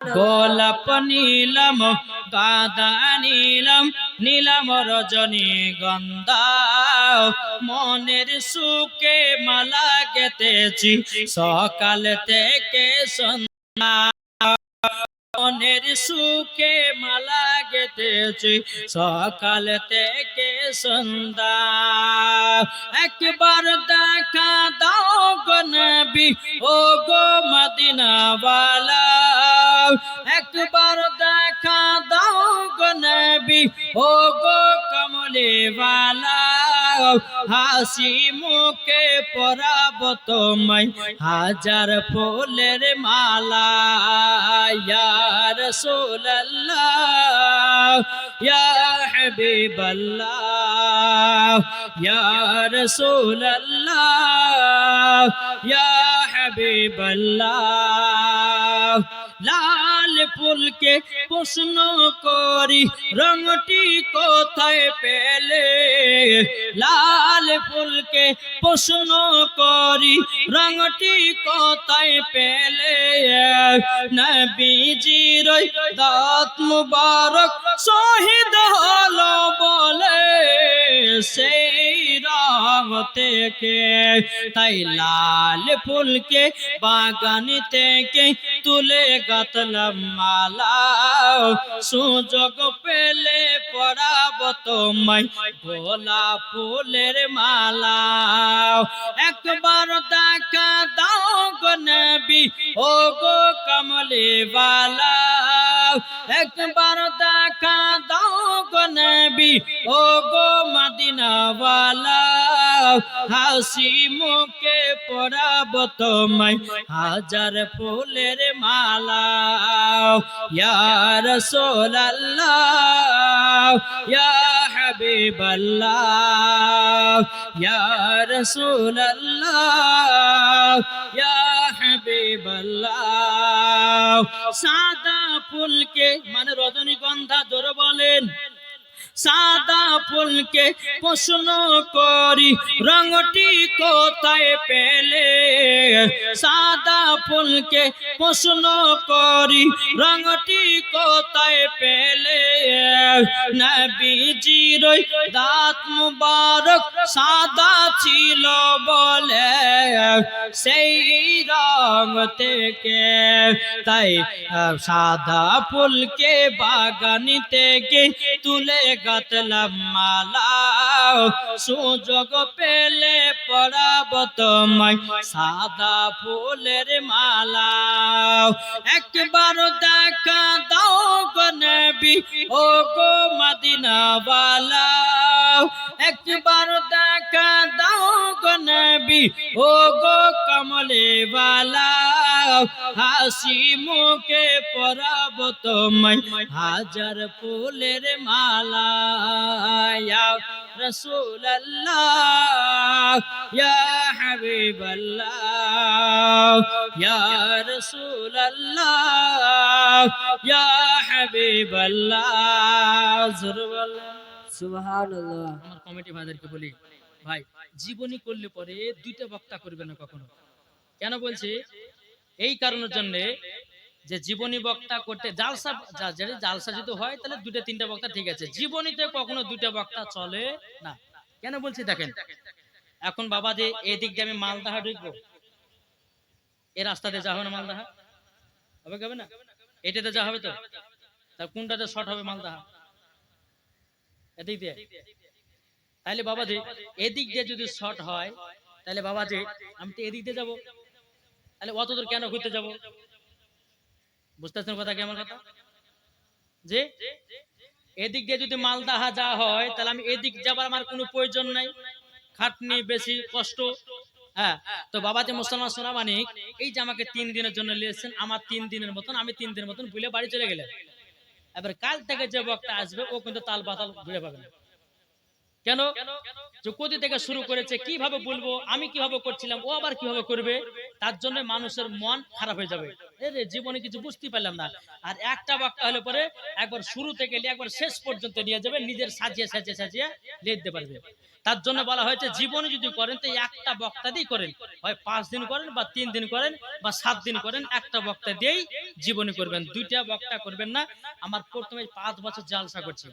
গোলাপ নীলম গাদা নীলম নীলম রজনী গন্ধা মনের সুখে মালা গেতেছি সকাল থেকে সন্ধ্যা। মনের সুখে মালা গেতেছি সকাল থেকে সন্ধ্যা। একবার দেখা দাও গো নবী, ও গো মদিনাওয়ালা। একবার দেখা দাও গো নবী, ও গো কমলেওয়ালা। হাসি মুখে পরাব তোমায়। হাজার ফুলের মালা রাসূলুল্লাহ, ইয়া হাবিবাল্লাহ, ইয়া রাসূলুল্লাহ, ইয়া হাবিবাল্লাহ। লাল ফুলকে প্রশ্ন করি রংটি কোথায় পেলে? লাল ফুলকে প্রশ্ন করি রংটি কোথায় পেলে? নবীজির দাঁত মুবারক শহীদ হলো বলে রং থেকে, তাই লাল ফুলকে বাগান থেকে তুলে গাতলাম মালা। সুযোগ পেলে পড়াব তোমায় গোলা ফুলের মালা। একবার দেখা দাও গো নবী, ও গো কমলে বালা একবার দেখা দাও গো নবী, ও গো মদিনাওয়ালা। হাসি মুখে পড়াব তোমায়। হাজার ফুলের মালা, ইয়া রাসূলুল্লাহ, ইয়া হাবিবাল্লাহ, ইয়া রাসূলুল্লাহ, ইয়া হাবিবাল্লাহ। সাদা ফুলকে মানে রজনীগন্ধা ধরে বলেন। সাদা ফুলকে প্রশ্ন করি রংটি কোথায় পেলে? সাদা ফুলকে প্রশ্ন করি রংটি কোথায় পেলে? নবীজির দাঁত মুবারক সাদা ছিল বলে, সেই রং থেকে। তাই, সাদা ফুলকে বাগানি থেকে তুলে গাতলাম মালা সুযোগ পেলে পড়াব তোমায় সাদা ফুলের মালা একবার দেখা দাও গো নবী, ও গো মদিনাওয়ালা একবার দেখা দাও গো নবী, ও গো কমলেওয়ালা হাসি মুখে পরাব তোমায়। হাজার ফুলের মালা ইয়া ইয়া ইয়া ইয়া হাবিবাল্লাহ। জোরে বলেন আমার কমিটি ভাইদেরকে বলি ভাই জীবনী করলে পরে দুইটা বক্তা করবে না কখনো? কেন বলছি? এই কারণের জন্য যে জীবনী বক্তা করতে জালসা যদি জালসা যদি হয়, তাহলে দুইটা, তিনটা বক্তা ঠিক আছে। জীবনীতে কখনো দুইটা বক্তা চলে না। কেন বলছি দেখেন? এখন বাবা যে এদিক দিয়ে আমি মালদাহা ঢুকবো। এই রাস্তাতে যা হবে না মালদাহা? হবে কি হবে না? এটাতে যা হবে তো? তা কোনটাতে শর্ট হবে মালদাহা? এদিক দিয়ে। তাহলে বাবা বাবাজি, এদিক দিয়ে যদি শর্ট হয় তাহলে বাবা বাবাজি, আমি তো এদিক দিয়ে যাব। তাহলে অত দূর কেন ঘুরতে যাব? বুঝতেছেন কথা কি আমার কথা? যে এদিক দিয়ে যদি মালদাহা যা হয়, তাহলে আমি এদিক যাবার আমার কোনো প্রয়োজন নাই। খাটনি বেশি, কষ্ট। হ্যাঁ তো বাবা যে মুসলমান সোনা মানিক এই যে আমাকে তিন দিনের জন্য নিয়েছেন, আমার তিন দিনের মতন, আমি তিন দিনের মতন ভুলে বাড়ি চলে গেলেন। এবার কাল থেকে যে বক্তা আসবে, ও কিন্তু তাল বাতাল ঘুরে পাবে না কেন? যে কোথা থেকে শুরু করেছে, কীভাবে বলব? আমি কীভাবে করছিলাম? ও আবার কীভাবে করবে? তার জন্য মানুষের মন খারাপ হয়ে যাবে। এরে জীবনে কিছু বুঝতে পারলাম না। আর একটা বক্তা হলে পরে একবার শুরু থেকে একবার শেষ পর্যন্ত নিয়ে যাবে, নিজের সাজিয়ে সাজিয়ে সাজিয়ে লিয়ে দিতে পারবে। তার জন্য বলা হয়েছে, জীবনে যদি করেন, তো একটা বক্তা দিয়েই করেন। হয় পাঁচ দিন করেন, বা তিন দিন করেন, বা সাত দিন করেন, একটা বক্তা দিয়েই জীবনী করবেন। দুইটা বক্তা করবেন না। আমার প্রথমে পাঁচ বছর জালসা করছি।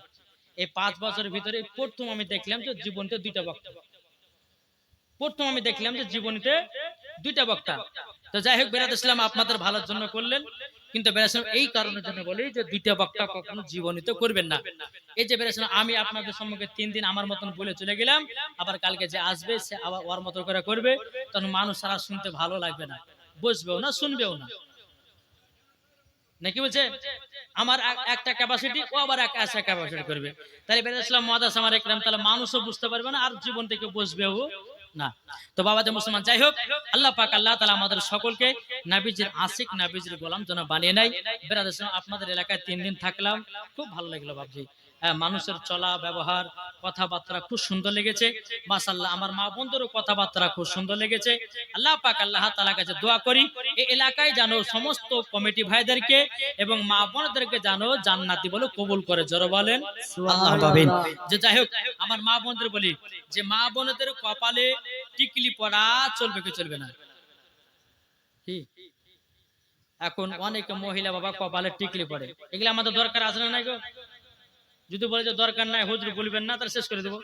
এই পাঁচ বছরের ভিতরে প্রথম আমি দেখলাম যে জীবনীতে দুইটা বক্তা। প্রথম আমি দেখলাম যে জীবনীতে দুইটা বক্তা। তো যাই হোক বেরাদ ইসলাম আপনাদের ভালোর জন্য করলেন। কিন্তু বেরাসলাম এই কারণের জন্য বলি যে দুইটা বক্তা কখনো জীবনীতে করবেন না। এই যে বেরাসলাম আমি আপনাদের সম্মুখে তিন দিন আমার মতন বলে চলে গেলাম। আবার কালকে যে আসবে, সে আবার ওর মতো করে করবে। তখন মানুষ সারা শুনতে ভালো লাগবে না। বুঝবেও না, শুনবেও না। নাকি বলছে? আমার একটা ক্যাপাসিটি ও আবার এক একটা ক্যাপাসিটি করবে। তাহলে বেরাসলাম মাদাস আমার একরাম, তাহলে মানুষও বুঝতে পারবে না, আর জীবন থেকে বসবেও না। তো বাবা যে মুসলমান, যাই হোক, আল্লাহ পাক, আল্লাহ তালা আমাদের সকলকে নাবিজির আশিক, নাবিজির গোলাম যেন বানিয়ে বেরাদ আপনাদের এলাকায় তিন দিন থাকলাম, খুব ভালো লাগল বাবজি মানুষের চলা ব্যবহার কথাবার্তা খুব সুন্দর লেগেছে। মাসাল্লাহ আমার মা বন্ধুরও কথাবার্তা খুব সুন্দর লেগেছে। আল্লাহ পাক আল্লাহ তালা কাছে দোয়া করি এই এলাকায় জানো সমস্ত কমিটি ভাইদেরকে এবং মা বোনদেরকে জানো জান্নাতি বলে কবুল করে। জোরে বলেন যে যাই হোক আমার মা বোনদের বলি যে মা বোনদের কপালে টিকলি পড়া চলবে কি চলবে না? কি? এখন অনেক মহিলা বাবা কপালে টিকলি পড়ে। এগুলো আমাদের দরকার আছে না নাই গো? যদি বলে যে দরকার নাই, হুজুর বলবেন না, তাহলে শেষ করে দেবো।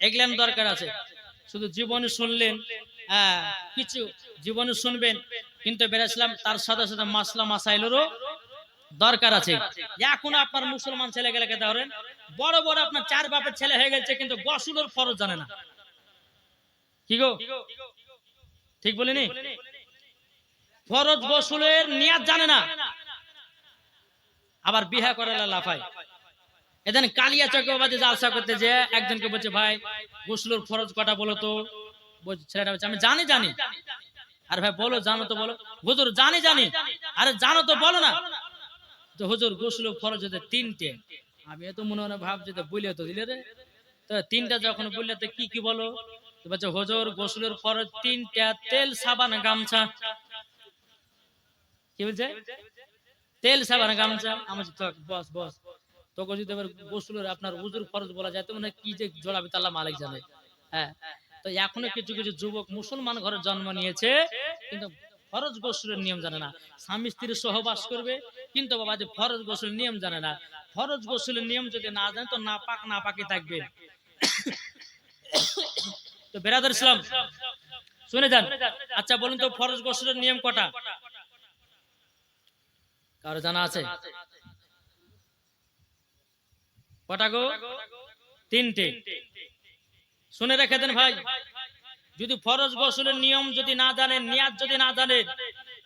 এগুলো দরকার আছে। শুধু জীবনে শুনলেন হ্যাঁ কিছু জীবনে শুনবেন, কিন্তু বেড়েছিলাম তার সাথে সাথে মাসলা মাসাইলেরও দরকার আছে। এখন আপনার মুসলমান ছেলে গেলে ধরেন, বড় বড় আপনার চার বাপের ছেলে হয়ে গেছে, কিন্তু গসুলোর ফরজ জানে না। কি গো? ঠিক বলিনি? ফরজ গোসলের নিয়াত জানে না। আবার বিহা করে লাফায়। এদিন কালিয়া চক্রবাদী জালসা করতে যে একজনকে বলছে, ভাই, গোসলের ফরজ কটা বলো তো? ছেলেটা বলছে, আমি জানি জানি। আর ভাই, বলো, জানো তো বলো। হুজুর, জানি জানি। আরে জানো তো, বলো না। তো হুজুর, গোসলের ফরজ হতে তিনটে। আমি এত মনে মনে ভাবছি, তো বলে তো দিলে রে। তো তিনটা যখন বললে, তো কি কি বলো? বলছে, হুজুর, গোসলের ফরজ তিনটা, তেল, সাবান, গামছা। কি বলছে? তেল, সাবান, গামছা। আমার বস বস। তোকে যদি এবার গোসলের আপনার উজুর ফরজ বলা যায় তো মানে কি যে জোড়াবে তাল্লা মালিক জানে। হ্যাঁ তো এখনও কিছু কিছু যুবক মুসলমান ঘরে জন্ম নিয়েছে, কিন্তু ফরজ গোসলের নিয়ম জানে না। স্বামী স্ত্রীর সহবাস করবে, কিন্তু বাবা যে ফরজ গোসলের নিয়ম জানে না। ফরজ গোসলের নিয়ম যদি না জানে, তো না পাক না পাকি থাকবে। তো বেরাদার ইসলাম, শুনে যান। আচ্ছা বলুন তো, ফরজ গোসলের নিয়ম কটা? কারও জানা আছে? কটা গো? তিনটে। শুনে রেখে দেন ভাই। যদি ফরজ গোসলের নিয়ম যদি না জানেন নিয়াত যদি না জানেন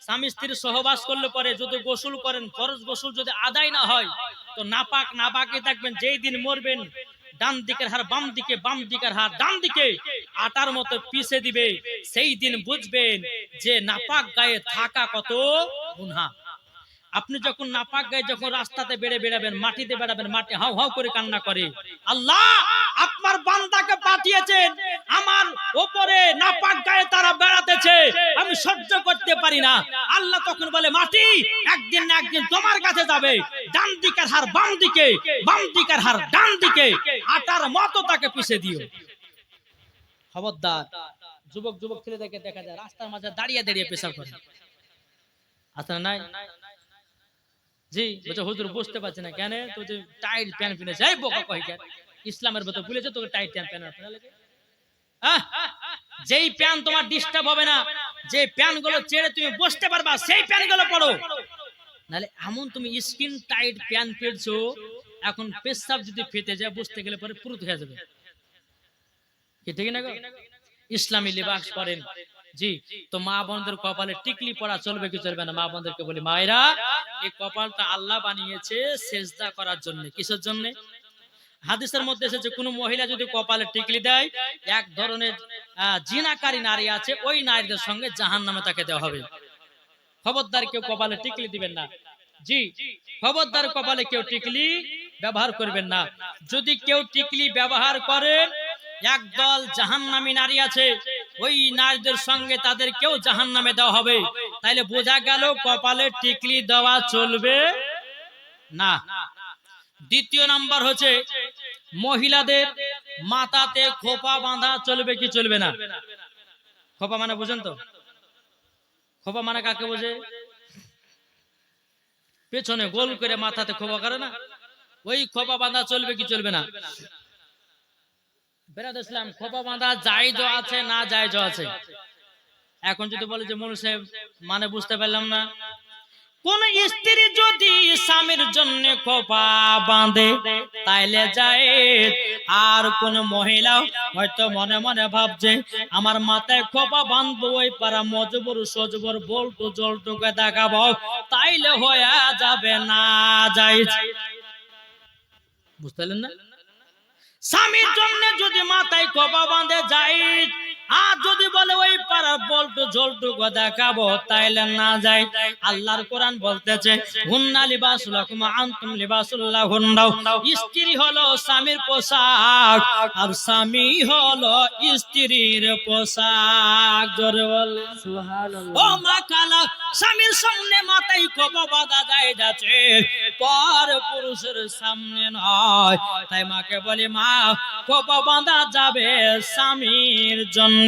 স্বামী স্ত্রীর সহবাস করলে পরে যদি গোসল করেন ফরজ গোসল যদি আদায় না হয় তো নাপাক নাপাকে থাকবেন যেই দিন মরবেন ডান দিকের হার বাম দিকে বাম দিকের হার ডান দিকে আটার মতো পিষে দিবে সেই দিন বুঝবেন যে নাপাক গায়ে থাকা কত গুনহা। আপনি যখন নাপাক গায়ে যখন রাস্তাতে বেড়ে বেড়াবেন, মাটিতে বেড়াবেন, মাটি হাউ হাউ করে কান্না করে, আল্লাহ আপনার বান্দাকে পাঠিয়েছেন। আমার ওপরে নাপাক গায়ে তারা বেড়াতেছে, আমি সহ্য করতে পারি না। আল্লাহ তখন বলে, মাটি, একদিন না একদিন তোমার কাছে যাবে। ডান দিকের হার বাম দিকে, বাম দিকের হার ডান দিকে। আটার মতো তাকে পিষে দিও। খবরদার, যুবক যুবক ছেলেদেরকে দেখা যায়, রাস্তার মাঝে দাঁড়িয়ে দাঁড়িয়ে পেশাব করে। আচ্ছা নাই? জি বলছে হুজুর বুঝতে পারছে না কেন? তো যে টাইট প্যান্ট কিনেছে এই বোকা কই কেন ইসলামের ভেতর বলেছে তোকে টাইট প্যান্ট পরে লাগে? আহ, যেই প্যান তোমার ডিস্টার্ব হবে না যে প্যানগুলো ছেড়ে তুমি বসতে পারবা সেই প্যানগুলো পড়ো নাহলে এমন তুমি স্কিন টাইট প্যান পেরছো এখন পেশাব যদি ফেটে যায় বসতে গেলে পরে পুরুত হয়ে যাবে। কি ঠিক না গো? ইসলামী লিবাস পরেন জি, তো মা বোনদের কপালে টিকলি পড়া চলবে কি চলবে না? মা বোনদেরকে বলি, মায়েরা, এই কপালটা আল্লাহ বানিয়েছে সেজদা করার জন্য। কিসের জন্য? হাদিসের মধ্যে এসেছে, কোন মহিলা যদি কপালে টিকলি দেয়, এক ধরনের জিনাকারী নারী আছে, ওই নারীদের সঙ্গে জাহান নামে তাকে দেওয়া হবে। খবরদার কেউ কপালে টিকলি দিবেন না। জি, খবরদার কপালে কেউ টিকলি ব্যবহার করবেন না। যদি কেউ টিকলি ব্যবহার করেন একদল জাহান্নামী নারী আছে, ওই নারীদের সঙ্গে তাদের কেউ জাহান্নামে দেওয়া হবে। তাইলে বোঝা গেল কপালে টিকলি দেওয়া চলবে না। দ্বিতীয় নাম্বার হচ্ছে, মহিলাদের মাথাতে খোপা বাঁধা চলবে কি চলবে না? খোপা মানে বুঝেন তো? খোপা মানে কাকে বোঝে? পেছনে গোল করে মাথাতে খোপা করে না? ওই খোপা বাঁধা চলবে কি চলবে না? বেরাদ ইসলাম, খোপা বাঁধা জায়জ আছে, না জায়জ আছে। এখন যদি বলে যে মনুষ্য মানে বুঝতে পারলাম না। কোন স্ত্রী যদি স্বামীর জন্য খোপা বাঁধে, তাইলে যায়, আর কোন মহিলা হয়তো মনে মনে ভাবছে, আমার মাথায় খোপা বাঁধবো, ওই পারা মজবুর, সজবর, বল্টু, জলটুকে দেখাবো, তাইলে হয়ে যাবে, না যাই বুঝতে পারলেন না? স্বামীর জন্য যদি মাথায় কবা বাঁধে যাই আর যদি বলে ওই পাড়ার বল্টু ঝোলটু দেখাবো তাইলে না যায় আল্লাহর কোরআন বলতেছে হুন্না লিবাসুলাকুম আনতুম লিবাসুল্লাহ হুন্নাও। স্ত্রী হলো স্বামীর পোশাক আর স্বামী হলো স্ত্রীর পোশাক। জোরে বলে। ও মা কালা স্বামীর সামনে মাথায় খোপা বাঁধা যায় যাচ্ছে পর পুরুষের সামনে নয়। তাই মাকে বলি মা খোপা বাঁধা যাবে স্বামীর জন্য।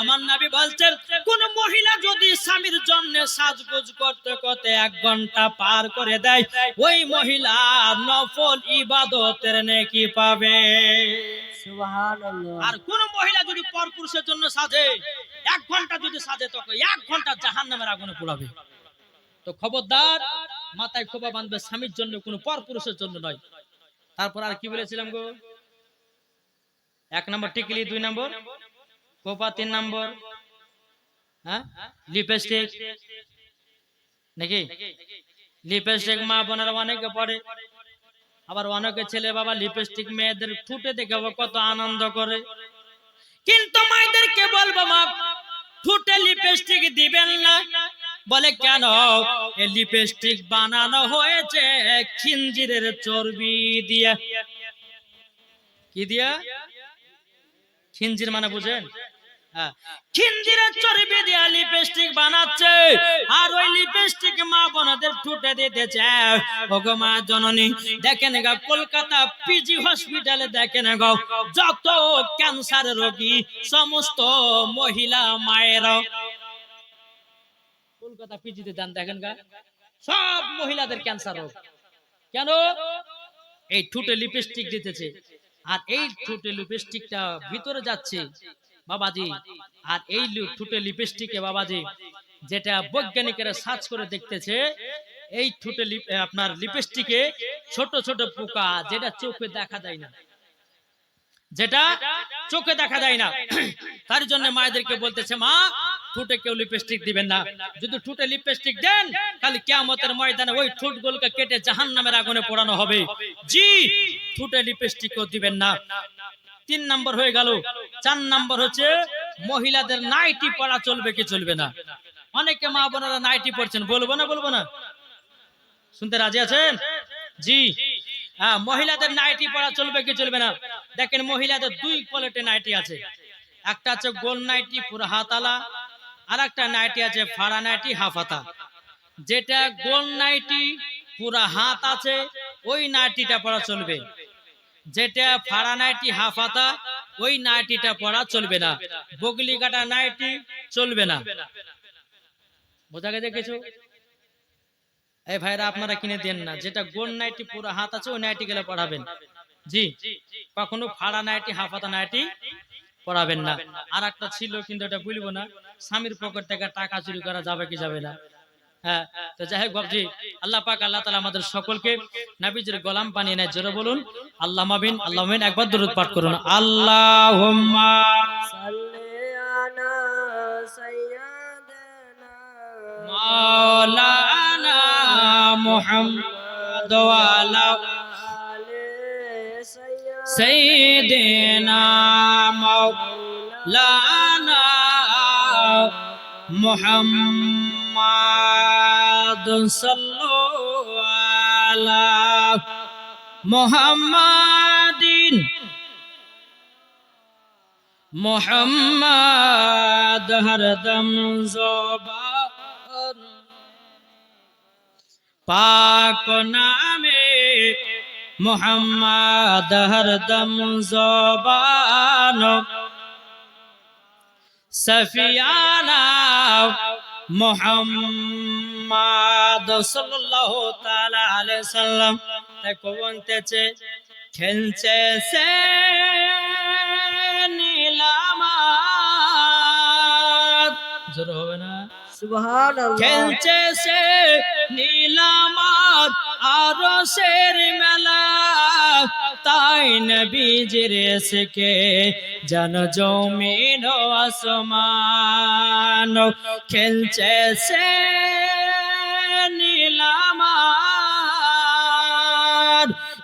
আমার নাবি বলছেন কোন মহিলা যদি স্বামীর জন্য সাজগোজ করতে করতে এক ঘণ্টা পার করে দেয় ওই মহিলা নফল ইবাদতের নেকি পাবে। আর কোন মহিলা যদি জন্য সাজে এক ঘণ্টা যদি সাজে তখন এক ঘণ্টা জাহান নামের আগুনে পোড়াবে। তো খবরদার মাথায় খোপা বাঁধবে স্বামীর জন্য কোনো পর পুরুষের জন্য নয়। তারপর আর কি বলেছিলাম গো? এক নম্বর টিকলি দুই নম্বর? খোপা তিন নম্বর হ্যাঁ? লিপস্টিক নাকি? লিপস্টিক মা বোনেরা অনেকে পড়ে, আবার অনেকে ছেলে বাবা লিপস্টিক মেয়েদের ফুটে দেখে কত আনন্দ করে। কিন্তু মায়েদেরকে বলব মা, ফুটে লিপস্টিক দিবেন না। বলে কেন? এই লিপস্টিক বানানো হয়েছে খিঞ্জিরের চর্বি দিয়ে। কি দিয়া? খিঞ্জির মানে বুঝেন। খিঞ্জিরের চর্বি দিয়া লিপস্টিক বানাচ্ছে। আর ওই লিপস্টিক মা বোনদের ঠুটে দিতেছে ওগো মা জননী, দেখেন গা, কলকাতা পিজি হসপিটালে দেখেন গো, যত ক্যান্সার রোগী, সমস্ত মহিলা মায়েরা। কলকাতা পিজিতে দেন দেখেন গা, সব মহিলাদের ক্যান্সার রোগ। কেন? এই ঠুটে লিপস্টিক দিতেছে। আর এই ঠুটে লিপস্টিকটা ভিতরে যাচ্ছে। বাবাজি, আর এই ঠুটে লিপস্টিকে বাবাজি, যেটা বৈজ্ঞানিকেরা সার্চ করে দেখতেছে, এই ঠুটে আপনার লিপস্টিকে ছোট ছোট পোকা যেটা চোখে দেখা যায় না। যেটা চোখে দেখা যায় না। তার জন্য মায়েদেরকে বলতেছে, মা, ঠুটে কেউ লিপস্টিক দিবেন না। যদি ঠুটে লিপস্টিক দেন, তাহলে কিয়ামতের ময়দানে ওই ঠুটগুলোকে কেটে জাহান্নামের আগুনে পোড়ানো হবে। জি, ঠুটে লিপস্টিকও দিবেন না। তিন নাম্বার হয়ে গেল। চার নাম্বার হচ্ছে, মহিলাদের নাইটি পড়া চলবে কি চলবে না? অনেকে মা বোনেরা নাইটি পড়ছেন বলব না বলব না? শুনতে রাজি আছেন? জি। হ্যাঁ মহিলাদের নাইটি পড়া চলবে কি চলবে না? দেখেন মহিলাদের দুই কোয়ালিটি নাইটি আছে। একটা আছে গোল নাইটি, পুরো হাতালা আর একটা নাইটি আছে ফাড়া নাইটি হাফাতা যেটা গোল নাইটি, পুরা হাত আছে, ওই নাইটিটা পড়া চলবে। যেটা ফাড়া নাইটি হাফাতা, ওই নাইটিটা পরা চলবে না। বগলি কাটা নাইটি চলবে না। বোঝা গেছে কিছু? এই ভাইরা, আপনারা কিনে দেন না। যেটা গোল নাইটি পুরো হাত আছে, ওই নাইটি গেলে পড়াবেন জি। কখনো ফাড়া নাইটি, হাফাতা নাইটি পড়াবেন না। আর একটা ছিল, কিন্তু এটা বলব না। স্বামীর পকেট থেকে টাকা চুরি করা যাবে কি যাবে না? হ্যাঁ তো যাই হোক বাবজি আল্লাহ পাক আল্লাহ তালা আমাদের সকলকে নাবিজের গোলাম বানিয়ে নেয়। জোরে বলুন আল্লাহ মাবিন আল্লাহ মাবিন একবার দরুদ পাঠ করুন। আল্লাহ মাওলানা মুহাম্মদ ওয়ালা মুহাম্মদ সাল্লাল্লাহু আলা মোহাম্মদিন। মোহাম্মদ হরদম জবান। পাক নামে মোহাম্মদ হরদম জবান। সফিয়ানা মোহাম্মদ সাল্লাল্লাহু তাআলা আলাইহি সাল্লাম তাকে বলতেছে খেলছে সে নীলামাত জোর হবে না? সুবহানাল্লাহ। খেলছে সে নীলামাত আরও শের মেলা তাই নবীজির এসকে জন জমিন আসমান, খেলছে সে নীলামাত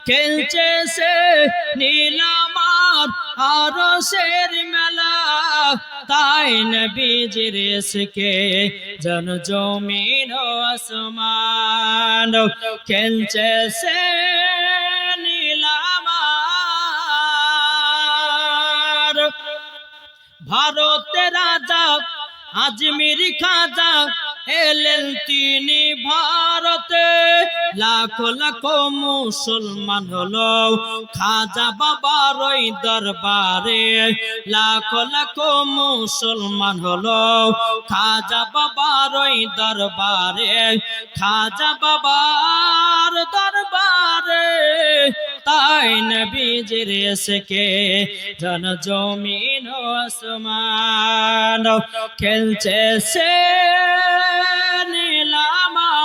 খেলছে সে নীলামাত আরও শের মেলা, তাই নবীজির এসকে জন জমিন আসমান, খেলছে সে ভারতের রাজা আজমির খাজা এলেন তিনি ভারতে। লাখো লাখো মুসলমান হলো খাজা বাবার ওই দরবারে। লাখো লাখো মুসলমান হলো খাজা বাবার ওই দরবারে। খাজা বাবার দরবারে তাই নবীজির এসকে জন জমিন আসমান খেলছে সে নীলামার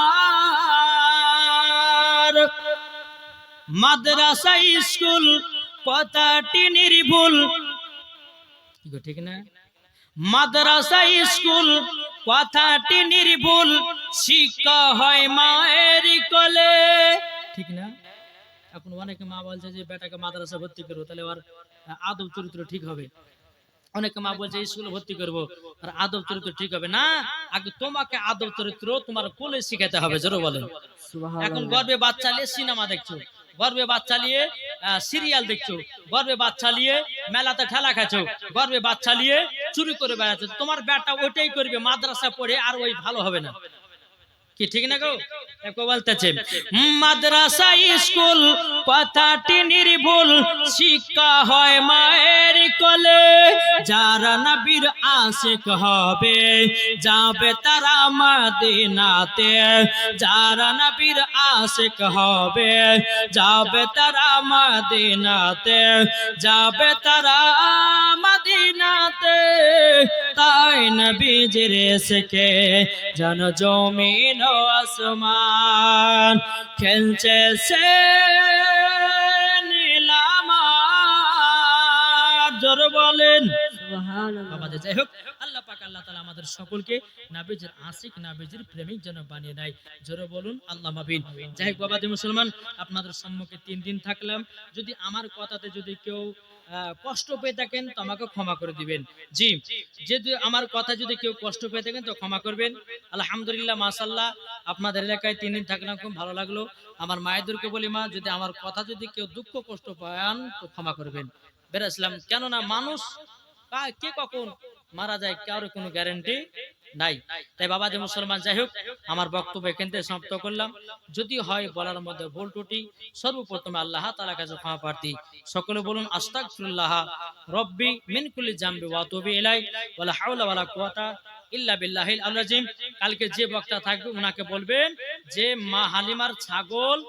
মাদ্রাসা, স্কুল কথাটি নির্ভুল। ঠিক না? মাদ্রাসা, স্কুল কথাটি নির্ভুল। শিক্ষা হয় মায়ের কোলে। ঠিক না? এখন অনেকে মা বলছে যে বেটাকে মাদ্রাসা ভর্তি করব। তাহলে ওর আদব চরিত্র ঠিক হবে। অনেকে মা বলছে স্কুলে ভর্তি করব। আর আদব চরিত্র ঠিক হবে। না আগে তোমাকে আদব চরিত্র তোমার কোলে শিখাতে হবে জোরে বলেন। এখন গর্বে বাচ্চা নিয়ে সিনেমা দেখছ গর্বে বাচ্চা নিয়ে সিরিয়াল দেখছ গর্বে বাচ্চা নিয়ে মেলাতে ঠেলা খাচ্ছো গর্বে বাচ্চা নিয়ে চুরি করে বেড়াচ্ছ। তোমার বেটা ওইটাই করবে মাদ্রাসা পড়ে আর ওই ভালো হবে না। কি ঠিক না গো? বলতেছে। মাদ্রাসা স্কুল কথাটি নির্ভুল শিক্ষা হয় মায়ের কোলে। যারা নবীর আশিক হবে যাবে তারা মদিনাতে। যারা নবীর আশিক হবে যাবে তারা মদিনাতে। যাবে তারা মদিনাতে। তাই নবীজির এসকে জন জমিন ও আসমান। খেলছে সে জোর বলেন। আমাদের যাই হোক আল্লাহ পাক আল্লাহ তাআলা আমাদের সকলকে নাবিজের আশিক নাবিজের প্রেমিক যেন বানিয়ে দেয়। জোরে বলুন আল্লাহ মাবিন যাই হোক মুসলমান আপনাদের সম্মুখে তিন দিন থাকলাম। যদি আমার কথাতে যদি কেউ কষ্ট পেয়ে থাকেন তো আমাকে ক্ষমা করে দিবেন। জি, যদি আমার কথা যদি কেউ কষ্ট পেয়ে থাকেন তো ক্ষমা করবেন। আলহামদুলিল্লাহ মাসাল্লাহ আপনাদের এলাকায় তিন দিন থাকলাম খুব ভালো লাগল। আমার মায়েদেরকে বলি, মা, যদি আমার কথা যদি কেউ দুঃখ কষ্ট পান তো ক্ষমা করবেন। বেরাসলাম, কেননা মানুষ, কা- কখন মারা যায় কারও কোনো গ্যারান্টি নাই। তাই বাবা যে মুসলমান যাই হোক, আমার বক্তব্য এখান থেকে সমাপ্ত করলাম। যদি হয় বলার মধ্যে ভুল ত্রুটি, সর্বপ্রথমে আল্লাহ তাআলা কাছে ক্ষমা প্রার্থী। সকলে বলুন, আস্তাগফিরুল্লাহ রব্বি মিন কুল্লি জামবি ওয়া তুবি ইলাই ওয়ালা হাওলা ওয়ালা কুওয়াতা ইল্লা বিল্লাহিল আলিম কালকে যে বক্তা থাকবে, উনাকে বলবেন যে মা হালিমার ছাগল